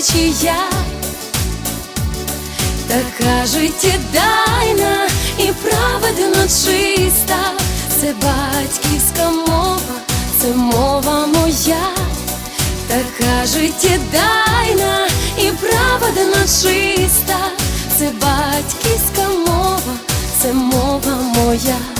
течія, така життєдайна і праведно чиста, це батьківська мова, це мова моя, така життєдайна і праведно чиста, це батьківська мова, це мова моя.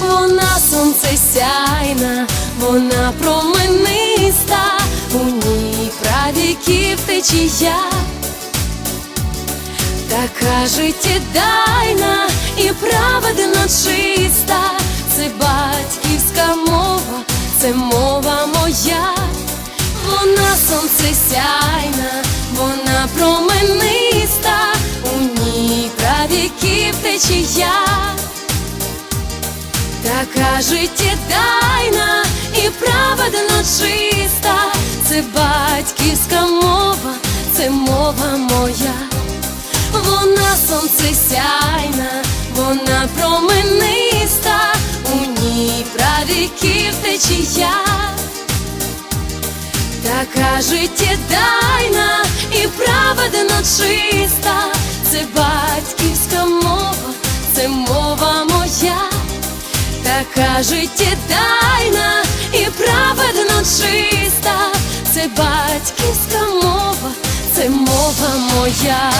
Вона сонце сяйна, вона промениста, у ній правіків течія, така життєдайна і праведно чиста, це батьківська мова, це мова моя, вона сонце сяйна, вона промениста, у ній правіків течія. Така життєдайна і праведно чиста, це батьківська мова, це мова моя, вона сонце сяйна, вона промениста, у ній правіків течія, така життєдайна і праведно така життєдайна і праведно чиста, це батьківська мова, це мова моя.